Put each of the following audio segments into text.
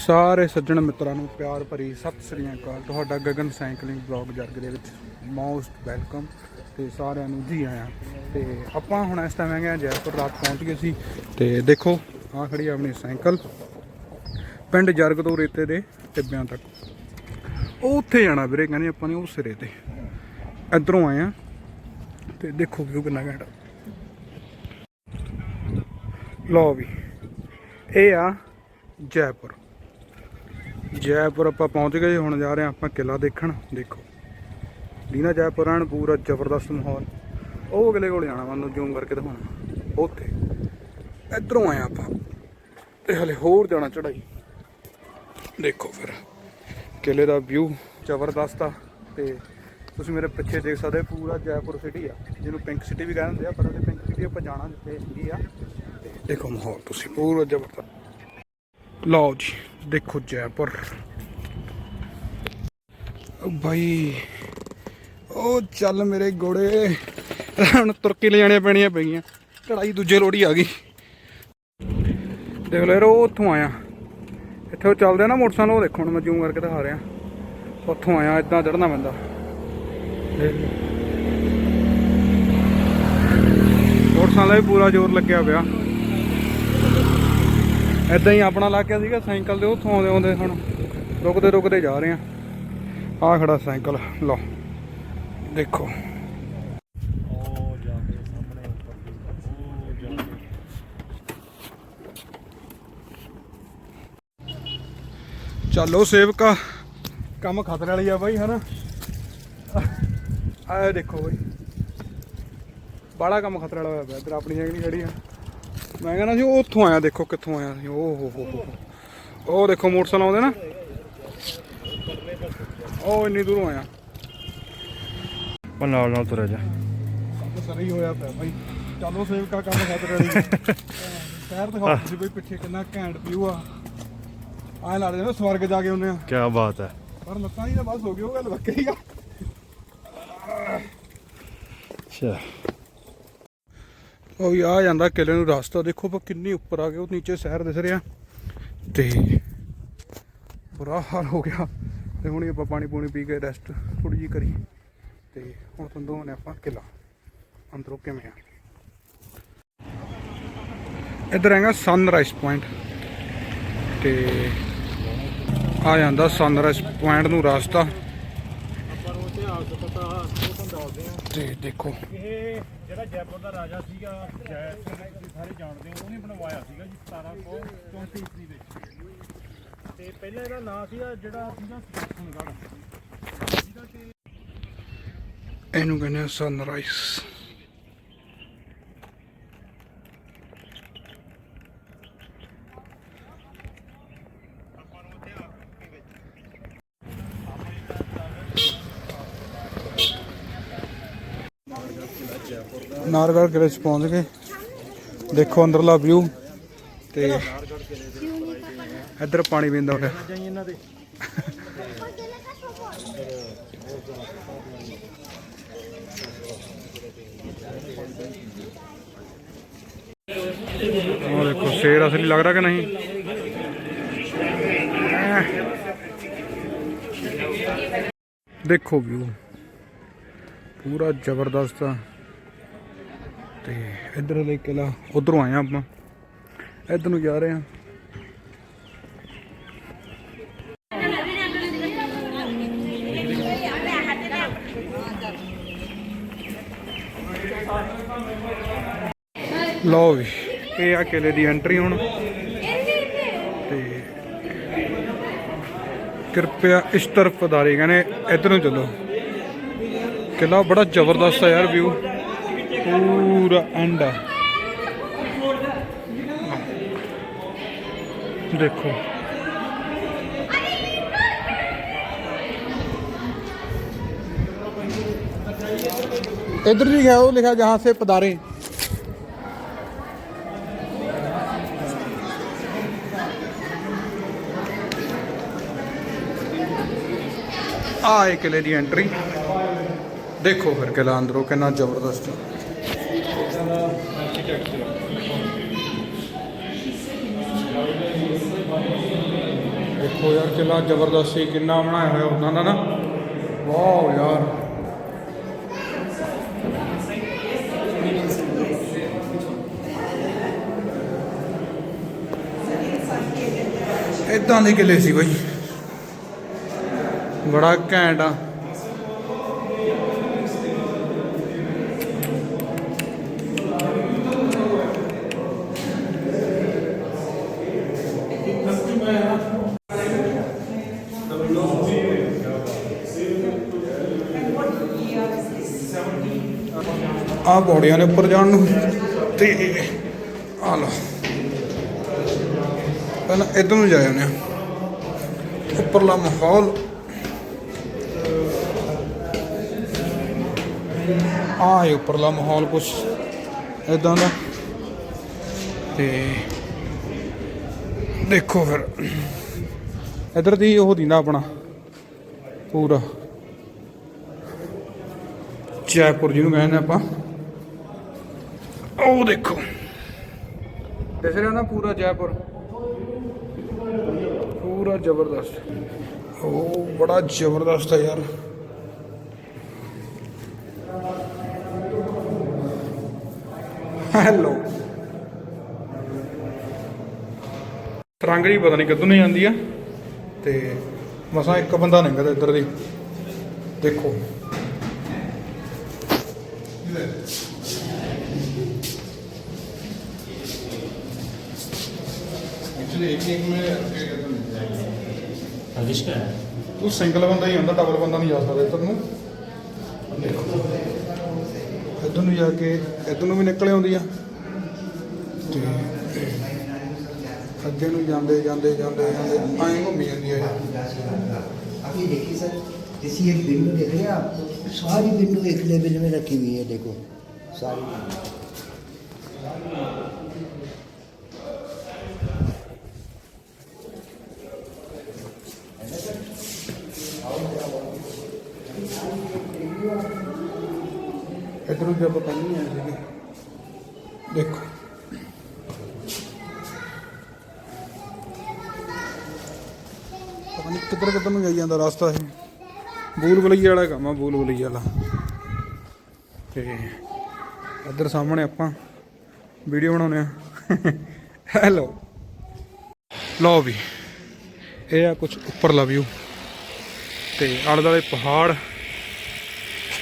ਸਾਰੇ ਸੱਜਣ ਮਿੱਤਰਾਂ ਨੂੰ ਪਿਆਰ ਭਰੀ ਸਤਿ ਸ੍ਰੀ ਅਕਾਲ। ਤੁਹਾਡਾ ਗਗਨ ਸਾਈਕਲਿੰਗ ਬਲੌਗ ਜਰਗ ਦੇ ਵਿੱਚ ਮੋਸਟ ਵੈਲਕਮ ਤੇ ਸਾਰਿਆਂ ਨੂੰ ਜੀ ਆਇਆਂ। ਤੇ ਆਪਾਂ ਹੁਣ ਇਸ ਟਾਈਮ ਹੈਗੇ ਆ ਜੈਪੁਰ, ਰਾਤ ਪਹੁੰਚ ਗਏ ਸੀ। ਤੇ ਦੇਖੋ ਆਹ ਖੜੀ ਆਪਣੀ ਸਾਈਕਲ ਪਿੰਡ ਜਰਗ ਤੋਂ ਰੇਤੇ ਦੇ ਟਿੱਬਿਆਂ ਤੱਕ। ਉਹ ਉੱਥੇ ਜਾਣਾ ਵੀਰੇ, ਕਹਿੰਦੇ ਆਪਾਂ ਨੇ ਉਸ ਸਿਰੇ ਤੇ। ਇਧਰੋਂ ਆਏ ਆ ਤੇ ਦੇਖੋ ਵੀਊ ਕਿੰਨਾ ਘੈਂਟ ਆ। ਲਓ ਵੀ, ਇਹ ਆ ਜੈਪੁਰ। ਜੈਪੁਰ ਆਪਾਂ ਪਹੁੰਚ ਗਏ, ਹੁਣ ਜਾ ਰਹੇ ਹਾਂ ਆਪਾਂ ਕਿਲਾ ਦੇਖਣ। ਦੇਖੋ। ਲੀਨਾ ਜੈਪੁਰ ਆਣ ਪੂਰਾ ਜ਼ਬਰਦਸਤ ਮਾਹੌਲ। ਉਹ ਅਗਲੇ ਕੋਲ ਜਾਣਾ ਮੈਨੂੰ ਜ਼ੂਮ ਕਰਕੇ ਦਿਖਾਉਣਾ। ਉੱਥੇ। ਇਧਰੋਂ ਆਏ ਆਪਾਂ। ਤੇ ਹਲੇ ਹੋਰ ਜਾਣਾ ਚੜਾਈ ਦੇਖੋ ਫਿਰ। ਕਿਲੇ ਦਾ ਵਿਊ ਜ਼ਬਰਦਸਤ ਆ। ਤੇ ਤੁਸੀਂ ਮੇਰੇ ਪਿੱਛੇ ਦੇਖ ਸਕਦੇ ਪੂਰਾ ਜੈਪੁਰ ਸਿਟੀ ਆ। ਜਿਹਨੂੰ ਪਿੰਕ ਸਿਟੀ ਵੀ ਕਹਿੰਦੇ ਆ, ਪਰ ਉਹਦੇ ਪਿੰਕ ਸਿਟੀ ਆਪਾਂ ਜਾਣਾ ਜਿੱਥੇ ਹੈਗੀ ਆ। ਦੇਖੋ ਮਾਹੌਲ ਤੁਸੀਂ, ਪੂਰਾ ਜ਼ਬਰਦਸਤ। ਲਓ ਜੀ ਦੇਖੋ ਜੈਪੁਰ ਓ ਭਾਈ ਉਹ ਚੱਲ ਮੇਰੇ ਗੋੜੇ। ਹੁਣ ਤੁਰਕੀ ਲੈ ਜਾਣੀਆਂ ਪੈਣੀਆਂ ਪਈਆਂ। ਚੜਾਈ ਦੂਜੇ ਲੋੜੀ ਆ ਗਈ। ਦੇਖ ਲੈ ਰੋ ਉੱਥੋਂ ਆਇਆ। ਇੱਥੇ ਉਹ ਚੱਲਦੇ ਨਾ ਮੋਟਰਸਾਈਕਲ, ਉਹ ਦੇਖੋ ਹੁਣ ਮੈਂ ਜ਼ੂਮ ਕਰਕੇ ਦਿਖਾ ਰਿਹਾ। ਉੱਥੋਂ ਆਇਆ ਇਦਾਂ ਚੜਨਾ ਪੈਂਦਾ। ਮੋਟਰਸਾਈਕਲ ਦਾ ਵੀ ਪੂਰਾ ਜ਼ੋਰ ਲੱਗਿਆ ਪਿਆ ਇਦਾਂ ਹੀ ਆਪਣਾ ਇਲਾਕਾ ਸੀਗਾ, ਸਾਈਕਲ ਦੇ ਉੱਥੋਂ ਆਉਂਦੇ ਆਉਂਦੇ ਹੁਣ ਰੁਕਦੇ ਰੁਕਦੇ ਜਾ ਰਹੇ ਆ। ਆਹ ਖੜਾ ਸਾਈਕਲ, ਲਓ, ਦੇਖੋ। ਚਲੋ ਸੇਵਕਾ, ਕੰਮ ਖਤਰੇ ਵਾਲੀ ਆ ਬਾਈ, ਹਨਾ? ਆਹ ਦੇਖੋ ਬਾਈ। ਬੜਾ ਕੰਮ ਖਤਰੇ ਵਾਲਾ ਹੋਇਆ ਪਿਆ, ਇੱਧਰ ਆਪਣੀ ਜਗ੍ਹਾ ਨਹੀਂ ਖੜੀ ਆ। ਮੈਂ ਕਹਿੰਦਾ ਸੀ ਉਹ ਉੱਥੋਂ ਆਇਆ ਦੇਖੋ ਕਿੱਥੋਂ ਆਇਆ ਸੀ। ਓ ਹੋ ਹੋ ਹੋ ਉਹ ਦੇਖੋ ਮੋਟਰਸਾਈਕਲ ਆਉਂਦੇ ਨਾ। ਉਹ ਇੰਨੀ ਦੂਰੋਂ ਆਇਆ। ਉਹ ਨਾਲ ਨਾਲ ਤੁਰਿਆ ਜਾ। ਸਰੀ ਹੋਇਆ ਪਿਆ ਬਾਈ। ਚੱਲੋ ਸੇਵਕਾ ਕੰਮ ਖਤਰੇ ਵਾਲੀ ਸ਼ਹਿਰ ਦਿਖਾਓ ਤੁਸੀਂ ਬਈ ਪਿੱਛੇ ਕਿੰਨਾ ਘੈਂਟ ਵਿਊ ਆ। ਆਹ ਲੱਗਦਾ ਜਿਵੇਂ ਸਵਰਗ ਜਾ ਕੇ ਆਉਂਦੇ ਆ। ਕੀ ਬਾਤ ਹੈ। ਪਰ ਲੱਤਾਂ ਹੀ ਤਾਂ ਬਸ ਹੋ ਗਈ ਉਹ ਗੱਲ ਵੱਖਰੀ ਆ। ਅੱਛਾ। ਉਹ ਵੀ ਆ ਜਾਂਦਾ ਕਿਲੇ ਨੂੰ ਰਸਤਾ, ਦੇਖੋ ਪਰ ਕਿੰਨੀ ਉੱਪਰ ਆ ਗਿਆ ਉਹ ਨੀਚੇ ਸ਼ਹਿਰ ਦਿਸ ਰਿਹਾ। ਤੇ ਬੁਰਾ ਹਾਲ ਹੋ ਗਿਆ। ਤੇ ਹੁਣ ਆਪਾਂ ਪਾਣੀ ਪੂਣੀ ਪੀ ਕੇ ਰੈਸਟ ਥੋੜੀ ਜੀ ਕਰੀ ਤੇ ਹੁਣ ਤੁਹਾਨੂੰ ਦਿਖਾਉਂਦੇ ਆਪਾਂ ਕਿਲਾ। ਅੰਦਰੋਂ ਕਿਵੇਂ ਆ? ਇੱਧਰ ਹੈਗਾ ਸਨਰਾਈਜ਼ ਪੁਆਇੰਟ ਤੇ ਆ ਜਾਂਦਾ ਸਨਰਾਈਜ਼ ਪੁਆਇੰਟ ਨੂੰ ਰਸਤਾ। ਆਪਾਂ ਨੂੰ ਇਤਿਹਾਸ ਪਤਾ ਉਹ ਤੁਹਾਨੂੰ ਦੱਸਦੇ ਆ। ਤੇ ਦੇਖੋ। ਇਹ ਜਿਹੜਾ ਜੈਪੁਰ ਦਾ ਰਾਜਾ ਸੀਗਾ ਜੈ ਸਿੰਘ ਤੁਸੀਂ ਸਾਰੇ ਜਾਣਦੇ ਹੋ ਉਹਨੇ ਬਣਵਾਇਆ ਸੀਗਾ ਜੀ 1734 ਈਸਵੀ ਵਿੱਚ। ਤੇ ਪਹਿਲਾਂ ਇਹਦਾ ਨਾਂ ਸੀਗਾ ਜਿਹੜਾ ਸੀਗਾ ਕਿ ਇਹਨੂੰ ਕਹਿੰਦੇ ਸਨਰਾਈਜ਼ ਨਾਰਗੜ੍ਹ ਕਿਲੇ ਚ ਪਹੁੰਚ ਗਏ। ਦੇਖੋ ਅੰਦਰਲਾ ਵਿਊ ਤੇ ਇੱਧਰ ਪਾਣੀ ਪੀਂਦਾ ਹੋਇਆ। ਉਹ ਦੇਖੋ, ਸ਼ੇਰ ਅਸਲੀ ਲੱਗ ਰਿਹਾ ਕਿ ਨਹੀਂ? ਦੇਖੋ ਵਿਊ ਪੂਰਾ ਜ਼ਬਰਦਸਤ ਆ ਤੇ ਇੱਧਰ ਦੇ ਕਿਲਾ ਉਧਰੋਂ ਆਏ ਆ ਆਪਾਂ। ਇੱਧਰ ਨੂੰ ਜਾ ਰਹੇ ਆ ਲਓ ਵੀ, ਇਹ ਆ ਕਿਲੇ ਦੀ ਐਂਟਰੀ ਹੁਣ। ਤੇ ਕਿਰਪਿਆ ਇਸ ਤਰਫ ਪਧਾਰੇ ਕਹਿੰਦੇ ਇੱਧਰ ਨੂੰ ਚੱਲੋ। ਕਿਲਾ ਬੜਾ ਜ਼ਬਰਦਸਤ ਆ ਯਾਰ ਵਿਊ ਪੂਰਾ ਐਂਡ ਆ ਦੇਖੋ इधर लिखा है वो लिखा जहाँ से पधारे ਆਏ ਕਿਲੇ ਦੀ ਐਂਟਰੀ ਦੇਖੋ ਫਿਰ ਕਿਲਾ ਅੰਦਰੋਂ ਕਿੰਨਾ ਜ਼ਬਰਦਸਤ ਉਹ ਯਾਰ ਕਿੰਨਾ ਜ਼ਬਰਦਸਤ ਸੀ, ਕਿੰਨਾ ਬਣਾਇਆ ਹੋਇਆ ਉਹਨਾਂ ਦਾ ਨਾ। ਵਾਓ ਯਾਰ। ਇਦਾਂ ਦੇ ਕਿਲੇ ਸੀ ਬਾਈ। ਬੜਾ ਘੈਂਟ ਆ। ਆ ਬੋੜੀਆਂ ਨੇ ਉੱਪਰ ਜਾਣ ਨੂੰ। ਤੇ ਆ ਲਓ। ਪਹਿਲਾਂ ਇਧਰ ਨੂੰ ਜਾ ਜਾਂਦੇ ਉੱਪਰਲਾ ਮਾਹੌਲ। ਆ ਹੈ ਉੱਪਰਲਾ ਮਾਹੌਲ ਕੁਛ ਇਦਾਂ ਦਾ। ਤੇ ਦੇਖੋ ਫਿਰ। ਇਧਰ ਦੀ ਉਹ ਦਿੰਦਾ ਆਪਣਾ। ਪੂਰਾ। ਜੈਪੁਰ ਜਿਹਨੂੰ ਕਹਿੰਦੇ ਆਪਾਂ। ਉਹ ਦੇਖੋ। ਦਿਸ ਰਿਹਾ ਨਾ ਪੂਰਾ ਜੈਪੁਰ। ਪੂਰਾ ਜ਼ਬਰਦਸਤ। ਉਹ ਬੜਾ ਜ਼ਬਰਦਸਤ ਹੈ ਯਾਰ। ਹੈਲੋ। ਤਰੰਗ ਜੀ ਪਤਾ ਨਹੀਂ ਕਿੱਧਰ ਨੂੰ ਜਾਂਦੀ ਆ। ਤੇ ਮਸਾਂ ਇੱਕ ਬੰਦਾ ਲੰਘਦਾ ਇੱਧਰ ਦੀ। ਦੇਖੋ। किसका है ਉਹ ਸਿੰਗਲ ਬੰਦਾ ਹੀ ਹੁੰਦਾ ਡਬਲ ਬੰਦਾ ਨਹੀਂ ਜਾ ਸਕਦਾ ਇੱਧਰ ਨੂੰ ਦੇਖੋ ਇੱਧਰ ਨੂੰ ਜਾ ਕੇ ਇੱਧਰ ਨੂੰ ਵੀ ਨਿਕਲ ਆਉਂਦੀ ਆ ਤੇ ਅੱਗੇ ਨੂੰ ਜਾਂਦੇ ਜਾਂਦੇ ਜਾਂਦੇ ਜਾਂਦੇ ਐਂ ਘੁੰਮੀ ਜਾਂਦੀ ਆ ਇਹ। अभी देखिए सर जैसे एक विंडो देख रहे हैं आप सारी विंडो एक लेवल में रखी हुई है देखो सारी ਇੱਧਰੋਂ ਜੇ ਆਪਾਂ ਪਹਿਲਾਂ ਆਏ ਦੇਖੋ। ਪਤਾ ਨਹੀਂ ਕਿੱਧਰ ਕਿੱਧਰ ਨੂੰ ਜਾਈ ਜਾਂਦਾ ਰਸਤਾ ਇਹ। ਬੂਲ ਬਲਈਏ ਵਾਲਾ ਕੰਮ ਆ ਬੂਲ ਬਲਈਏ ਵਾਲਾ। ਤੇ ਇੱਧਰ ਸਾਹਮਣੇ ਆਪਾਂ ਵੀਡੀਓ ਬਣਾਉਨੇ ਆ। ਹੈਲੋ। ਲਓ ਵੀ, ਇਹ ਆ ਕੁਝ ਉੱਪਰਲਾ ਵਿਊ ਤੇ ਆਲੇ ਦੁਆਲੇ ਪਹਾੜ।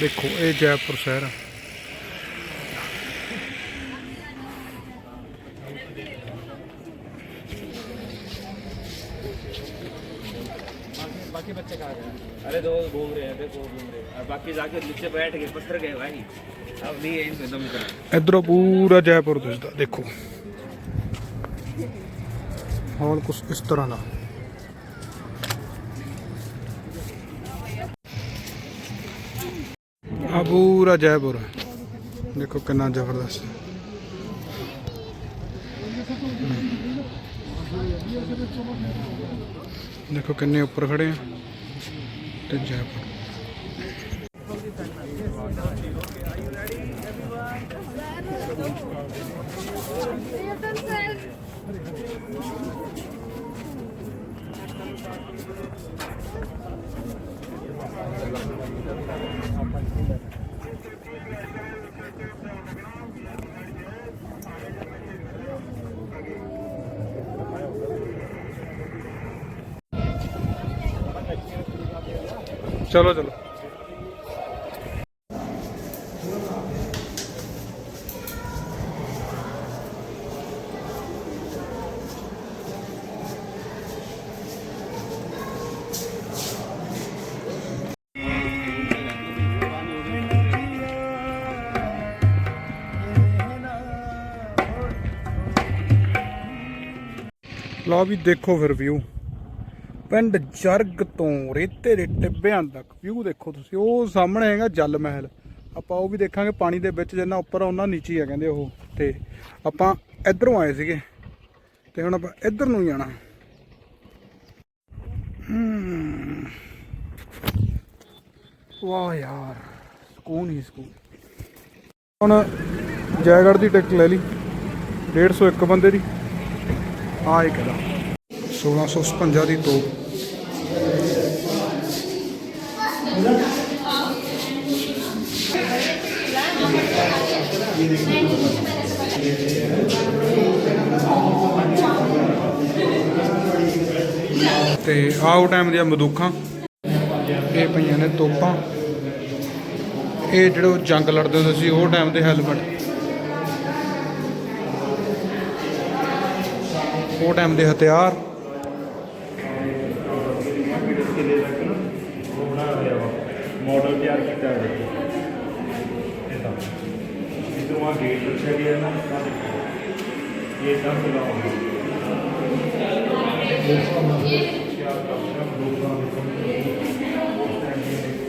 ਦੇਖੋ, ਇਹ ਜੈਪੁਰ ਸ਼ਹਿਰ ਆ। बाकी बच्चे कहाँ गए अरे दो घूम रहे हैं देखो घूम रहे हैं और बाकी जाके नीचे बैठ गए पत्थर गए भाई अब नहीं है इनको दम कर ਇਧਰੋਂ ਪੂਰਾ ਜੈਪੁਰ ਦਿਸਦਾ ਦੇਖੋ ਹਾਲ ਕੁਛ ਇਸ ਤਰ੍ਹਾਂ ਦਾ ਆ ਪੂਰਾ ਜੈਪੁਰ ਦੇਖੋ ਕਿੰਨਾ ਜ਼ਬਰਦਸਤ ਦੇਖੋ ਕਿੰਨੇ ਉੱਪਰ ਖੜੇ ਆ ਤੇ ਜੈਪੁਰ ਚਲੋ ਚਲੋ। ਲਓ ਵੀ ਦੇਖੋ ਫਿਰ ਵਿਊ ਪਿੰਡ ਜਰਗ ਤੋਂ ਰੇਤੇ ਦੇ ਟਿੱਬਿਆਂ ਤੱਕ। ਵਿਊ ਦੇਖੋ ਤੁਸੀਂ, ਉਹ ਸਾਹਮਣੇ ਹੈਗਾ ਜਲ ਮਹਿਲ। ਆਪਾਂ ਉਹ ਵੀ ਦੇਖਾਂਗੇ, ਪਾਣੀ ਦੇ ਵਿੱਚ ਜਿੰਨਾ ਉੱਪਰ ਆ ਉਹਨਾਂ ਨੀਚੇ ਆ ਕਹਿੰਦੇ ਉਹ। ਤੇ ਆਪਾਂ ਇਧਰੋਂ ਆਏ ਸੀਗੇ, ਤੇ ਹੁਣ ਆਪਾਂ ਇੱਧਰ ਨੂੰ ਜਾਣਾ ਹਮ। ਵਾਹ ਯਾਰ, ਸਕੂਨ ਹੀ ਸਕੂਨ। ਹੁਣ ਜੈਗੜ ਦੀ ਟਿਕਟ ਲੈ ਲਈ 150 ਇੱਕ ਬੰਦੇ ਦੀ। ਆ ਇੱਕ ਦਾ 1656 ਦੀ ਤੋਪ। ਤੇ ਆਉ ਟਾਈਮ ਦੀਆਂ ਬੰਦੂਕਾਂ ਇਹ ਪਈਆਂ ਨੇ ਤੋਪਾਂ। ਇਹ ਜਿਹੜੇ ਜੰਗ ਲੜਦੇ ਹੁੰਦੇ ਸੀ, ਉਹ ਟਾਈਮ ਦੇ ਹੈਲਮਟ ਉਹ ਟਾਈਮ ਦੇ ਹਥਿਆਰ। ਮਾਡਲ ਤਿਆਰ ਕੀਤਾ ਹੈ ਇਹ ਤਾਂ। ਇਧਰੋਂ ਆ ਗੇਟ ਰੱਖਿਆ ਗਿਆ ਨਾ, ਆਹ ਦੇਖੋ। ਇਹ ਸਭ ਲਗਾਉਂਦਾ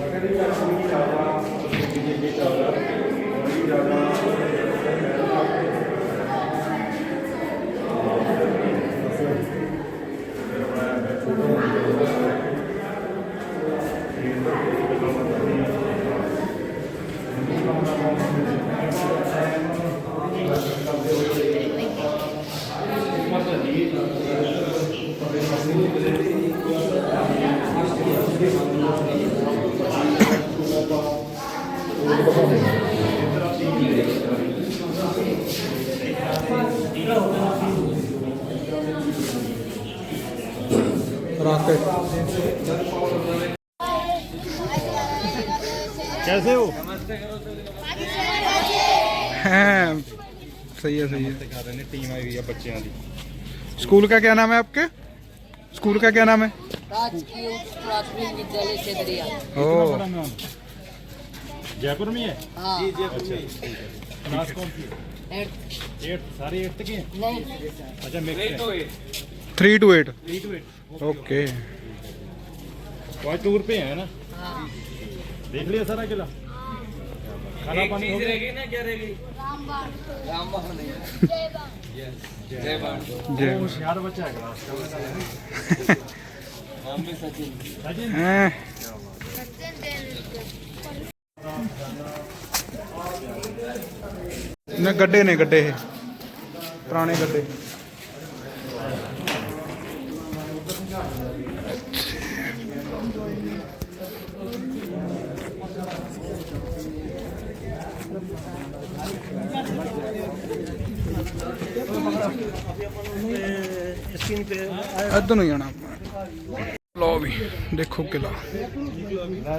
ਰਾਕਟ कैसे हो? सही है सही है। टीम आई हुई है बच्चों की स्कूल का क्या नाम है? आपके स्कूल का क्या नाम। है जयपुर में है three two eight. Okay tour पे है ना? देख लिया सारा किला खाना पानी हो गया रहेगी ना क्या रहेगी रामबाण जय बाण जय वो होशियार बच्चा है क्लास का नाम भी सचिन सचिन हैं ਨੇ ਗੱਡੇ ਨੇ ਗੱਡੇ ਇਹ ਪੁਰਾਣੇ ਗੱਡੇ ਇੱਧਰ ਨੂੰ ਜਾਣਾ ਲੋ ਵੀ ਦੇਖੋ ਕਿਲਾ।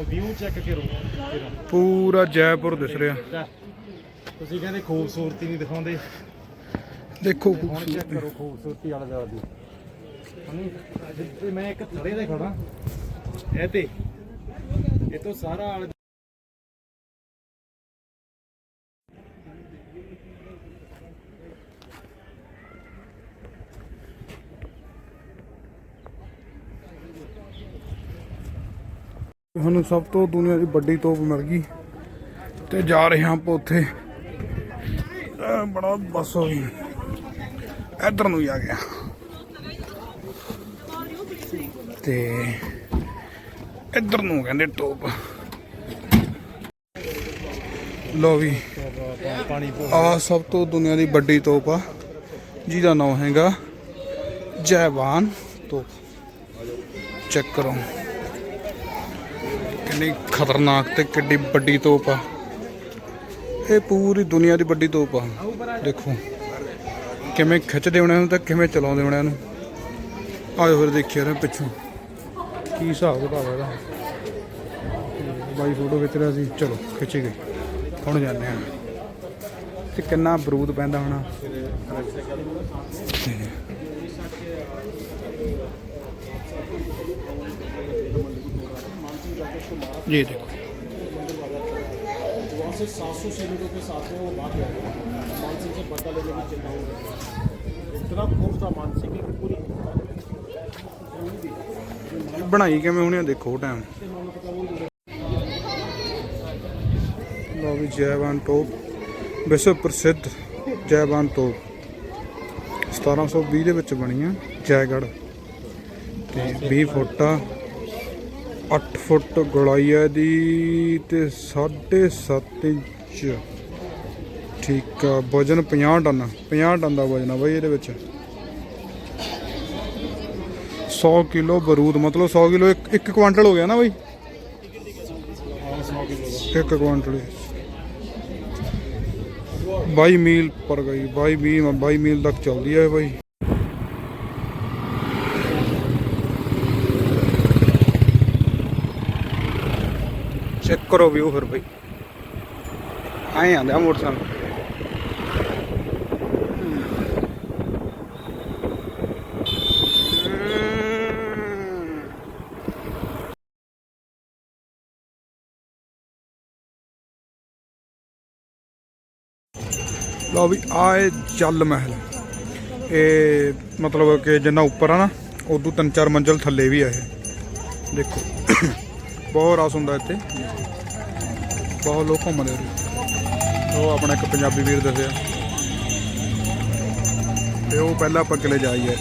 ਵਿਊ ਚੈੱਕ ਕਰੋ ਪੂਰਾ ਜੈਪੁਰ ਦਿਸ ਰਿਹਾ। ਤੁਸੀਂ ਕਹਿੰਦੇ ਖੂਬਸੂਰਤੀ ਨਹੀਂ ਦਿਖਾਉਂਦੇ। ਦੇਖੋ ਖੂਬਸੂਰਤੀ। ਵਾਲਾ ਦਾਰ ਦੀ ਮੈਂ ਇੱਕ ਥੜੇ ਤੇ ਖੜਾ ਇਹ ਤੇ ਇਹ ਤੋਂ ਸਾਰਾ ਆਲੇ ਸਭ ਤੋਂ ਦੁਨੀਆ ਦੀ ਵੱਡੀ ਤੋਪ ਮਿਲ ਗਈ ਤੇ ਜਾ ਰਹੇ ਹਾਂ ਆਪਾਂ ਉੱਥੇ। ਬੜਾ ਬਸ ਹੋ ਗਈ। ਇੱਧਰ ਨੂੰ ਹੀ ਆ ਗਿਆ। ਤੇ ਇੱਧਰ ਨੂੰ ਕਹਿੰਦੇ ਤੋਪ। ਲੋ ਵੀ ਪਾਣੀ ਆ ਸਭ ਤੋਂ ਦੁਨੀਆ ਦੀ ਵੱਡੀ ਤੋਪ ਆ। ਜਿਹਦਾ ਨਾਮ ਹੈਗਾ ਜੈਵਾਨ ਤੋਪ। ਚੈੱਕ ਕਰੋ। ਕਿੰਨੀ ਖਤਰਨਾਕ ਤੇ ਕਿੱਡੀ ਵੱਡੀ ਤੋਪ ਆ। ਇਹ ਪੂਰੀ ਦੁਨੀਆ ਦੀ ਵੱਡੀ ਤੋਪ ਆ। ਦੇਖੋ, ਕਿਵੇਂ ਖਿੱਚਦੇ ਹੋਣੇ ਨੂੰ ਤੇ ਕਿਵੇਂ ਚਲਾਉਂਦੇ ਹੋਣੇ ਨੂੰ ਆਜੋ ਫਿਰ ਦੇਖੀਏ ਨਾ ਪਿੱਛੋਂ। ਕੀ ਹਿਸਾਬ ਕਿਤਾਬ ਹੈ ਇਹਦਾ? ਬਾਈ ਫੋਟੋ ਖਿੱਚ ਰਿਹਾ ਸੀ। ਚਲੋ, ਖਿੱਚੀ ਗਈ। ਹੁਣ ਜਾਂਦੇ ਹਾਂ। ਤੇ ਕਿੰਨਾ ਬਰੂਦ ਪੈਂਦਾ ਹੋਣਾ। ये देखो से 700 सैनिकों के साथ में वो भाग गया मानसिंह से बदला लेने की चिंता हो गई इतना खूब था मानसिंह की पूरी ਬਣਾਈ ਕਿਵੇਂ ਹੋਣੀ ਆ ਦੇਖੋ ਟਾਈਮ ਲੋ ਵੀ ਜੈਵਾਨ ਟੋਪ ਵਿਸ਼ਵ ਪ੍ਰਸਿੱਧ ਜੈਵਾਨ ਟੋਪ 1720 ਦੇ ਵਿੱਚ ਬਣੀ ਆ ਜੈਗੜ ਤੇ 20 ਫੁੱਟ ਆ 8 ਫੁੱਟ ਗੋਲਾਈ ਆ ਦੀ ਤੇ 7.5 ਇੰਚ। ਠੀਕ ਆ, ਵਜਨ 50 ਟਨ 50 ਟਨ ਦਾ ਵਜਨ ਆ ਬਾਈ ਇਹਦੇ ਵਿੱਚ। 100 ਕਿਲੋ ਬਰੂਦ, ਮਤਲਬ 100 ਕਿਲੋ ਇੱਕ ਇੱਕ ਕੁਆਂਟਲ ਹੋ ਗਿਆ ਨਾ ਬਾਈ? ਇੱਕ ਕੁਆਂਟਲ ਬਾਈ ਮੀਲ ਪਰ ਗਈ, ਬਾਈ ਮੀਲ ਬਾਈ ਮੀਲ ਤੱਕ ਚੱਲਦੀ ਹੈ ਬਾਈ। ਕਰੋ ਵਿਊ ਫਿਰ ਬਈ। ਆਏ ਆਂਦੇ ਆ ਮੋਟਰਸਾਈਕਲ। ਲਓ ਵੀ ਆਏ ਜਲ ਮਹਿਲ। ਇਹ ਮਤਲਬ ਕਿ ਜਿੰਨਾ ਉੱਪਰ ਆ ਨਾ ਉਦੋਂ ਤਿੰਨ ਚਾਰ ਮੰਜ਼ਲ ਥੱਲੇ ਵੀ ਆ ਇਹ। ਦੇਖੋ ਬਹੁਤ ਰਸ ਹੁੰਦਾ ਇੱਥੇ। ਬਹੁਤ ਲੋਕ ਘੁੰਮਦੇ ਉਰੇ। ਉਹ ਆਪਣਾ ਇੱਕ ਪੰਜਾਬੀ ਵੀਰ ਦੱਸਿਆ। ਤੇ ਉਹ ਪਹਿਲਾਂ ਆਪਾਂ ਕਿਲੇ ਜਾਈਏ